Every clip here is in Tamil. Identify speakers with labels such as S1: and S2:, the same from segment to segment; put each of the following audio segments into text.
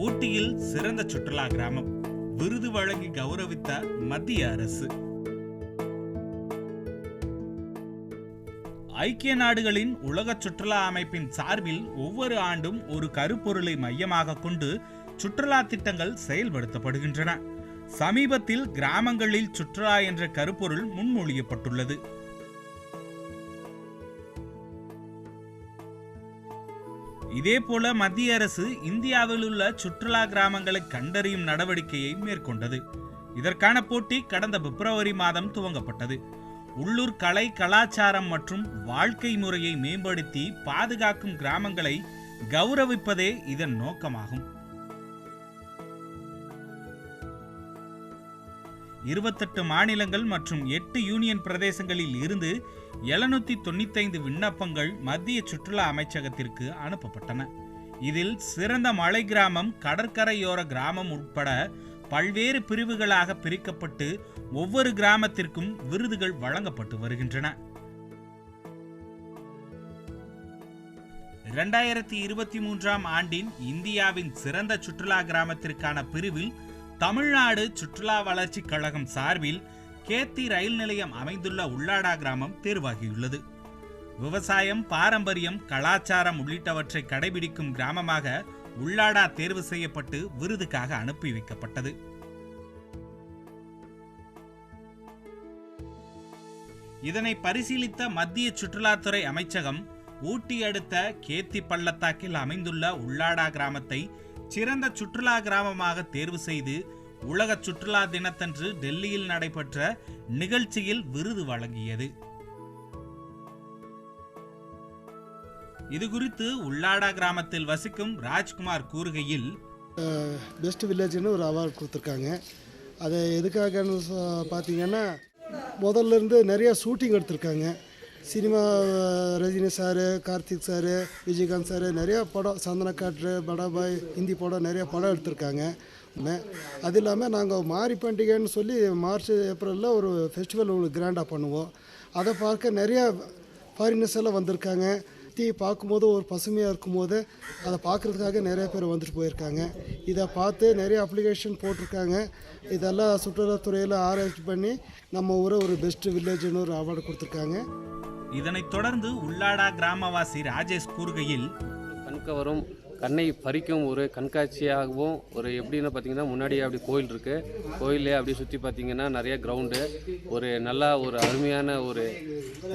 S1: ஊட்டியில் சிறந்த சுற்றுலா கிராமம். விருது வழங்கி கௌரவித்த மத்திய அரசு. ஐக்கிய நாடுகளின் உலக சுற்றுலா அமைப்பின் சார்பில் ஒவ்வொரு ஆண்டும் ஒரு கருப்பொருளை மையமாக கொண்டு சுற்றுலா திட்டங்கள் செயல்படுத்தப்படுகின்றன. சமீபத்தில் கிராமங்களில் சுற்றுலா என்ற கருப்பொருள் முன்மொழியப்பட்டுள்ளது. இதேபோல மத்திய அரசு இந்தியாவில் உள்ள சுற்றுலா கிராமங்களை கண்டறியும் நடவடிக்கையை மேற்கொண்டது. இதற்கான போட்டி கடந்த பிப்ரவரி மாதம் துவங்கப்பட்டது. உள்ளூர் கலை கலாச்சாரம் மற்றும் வாழ்க்கை முறையை மேம்படுத்தி பாதுகாக்கும் கிராமங்களை கௌரவிப்பதே இதன் நோக்கமாகும். இருபத்தெட்டு மாநிலங்கள் மற்றும் எட்டு யூனியன் பிரதேசங்களில் இருந்து எழுநூத்தி தொண்ணூத்தைந்து விண்ணப்பங்கள் மத்திய சுற்றுலா அமைச்சகத்திற்கு அனுப்பப்பட்டன. இதில் சிறந்த மலை கிராமம் கடற்கரையோர கிராமம் உட்பட பல்வேறு பிரிவுகளாக பிரிக்கப்பட்டு ஒவ்வொரு கிராமத்திற்கும் விருதுகள் வழங்கப்பட்டு வருகின்றன. இரண்டாயிரத்தி இருபத்தி மூன்றாம் ஆண்டின் இந்தியாவின் சிறந்த சுற்றுலா கிராமத்திற்கான பிரிவில் தமிழ்நாடு சுற்றுலா வளர்ச்சி கழகம் சார்பில் கேத்தி ரயில் நிலையம் அமைந்துள்ள உள்ளாடா கிராமம் தேர்வாகியுள்ளது. விவசாயம் பாரம்பரியம் கலாச்சாரம் உள்ளிட்டவற்றை கடைபிடிக்கும் கிராமமாக உள்ளாடா தேர்வு செய்யப்பட்டு விருதுக்காக அனுப்பி வைக்கப்பட்டது. இதனை பரிசீலித்த மத்திய சுற்றுலாத்துறை அமைச்சகம் ஊட்டி அடுத்த கேத்தி பள்ளத்தாக்கில் அமைந்துள்ள உள்ளாடா கிராமத்தை சிறந்த சுற்றுலா கிராமமாக தேர்வு செய்து உலக சுற்றுலா தினத்தன்று டெல்லியில் நடைபெற்ற நிகழ்ச்சியில் விருது வழங்கியது. இது குறித்து உள்ளாடா கிராமத்தில் வசிக்கும் ராஜ்குமார் கூறுகையில்
S2: பெஸ்ட் வில்லேஜ்னு ஒரு அவார்டு கொடுத்துருக்காங்க. அது எதுக்காகன்னு பார்த்தீங்கன்னா முதல்ல இருந்து நிறையா ஷூட்டிங் எடுத்திருக்காங்க. Cinema Rajini sir Karthik sir Vijayakanth sir நிறையா படம் சந்தன காற்று படாபாய் ஹிந்தி படம் நிறையா படம் எடுத்திருக்காங்க. அது இல்லாமல் நாங்கள் மாரி பண்டிகைன்னு சொல்லி மார்ச் ஏப்ரலில் ஒரு ஃபெஸ்டிவல் ஒன்று கிராண்டாக பண்ணுவோம். அதை பார்க்க நிறையா ஃபாரினர்ஸ் எல்லாம் வந்திருக்காங்க. தீ பார்க்கும்போது ஒரு பசுமையாக இருக்கும்போது அதை பார்க்குறதுக்காக நிறைய பேர் வந்துட்டு போயிருக்காங்க. இதை பார்த்து நிறைய அப்ளிகேஷன் போட்டிருக்காங்க. இதெல்லாம் சுற்றுலாத்துறையில் ஆராய்ச்சி பண்ணி நம்ம ஊரை ஒரு பெஸ்ட் வில்லேஜ்னு ஒரு அவார்டு கொடுத்துருக்காங்க.
S1: இதனைத் தொடர்ந்து உள்ளாடா கிராமவாசி ராஜேஷ் கூறுகையில்
S3: கண்கவரும் கண்ணை பறிக்கும் ஒரு கண்காட்சியாகவும் ஒரு எப்படின்னு பார்த்தீங்கன்னா முன்னாடியே அப்படி கோயில் இருக்குது கோயிலே அப்படி சுற்றி பார்த்தீங்கன்னா நிறைய கிரவுண்டு ஒரு நல்லா ஒரு அருமையான ஒரு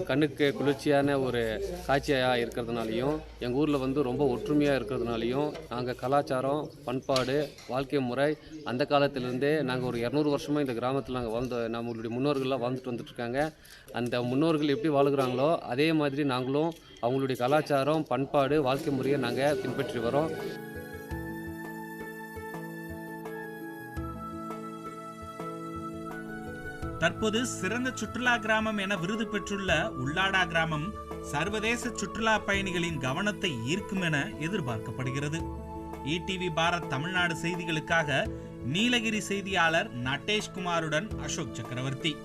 S3: கண்ணுக்கு குளிர்ச்சியான ஒரு காட்சியாக இருக்கிறதுனாலையும் எங்கள் ஊரில் வந்து ரொம்ப ஒற்றுமையாக இருக்கிறதுனாலையும் நாங்கள் கலாச்சாரம் பண்பாடு வாழ்க்கை முறை அந்த காலத்திலேருந்தே நாங்கள் ஒரு இரநூறு வருஷமாக இந்த கிராமத்தில் நாங்கள் வாழ்ந்த நம்மளுடைய முன்னோர்கள்லாம் வாழ்ந்துட்டு வந்துட்டுருக்காங்க அந்த முன்னோர்கள் எப்படி வாழுகிறாங்களோ அதே மாதிரி நாங்களும் அவங்களுடைய கலாச்சாரம் பண்பாடு வாழ்க்கை முறையை நாங்கள் பின்பற்றி வரோம்.
S1: தற்போது சிறந்த சுற்றுலா கிராமம் என விருது பெற்றுள்ள உள்ளாடா கிராமம் சர்வதேச சுற்றுலா பயணிகளின் கவனத்தை ஈர்க்கும் என எதிர்பார்க்கப்படுகிறது. இடிவி பாரத் தமிழ்நாடு செய்திகளுக்காக நீலகிரி செய்தியாளர் நட்டேஷ்குமாருடன் அசோக் சக்கரவர்த்தி.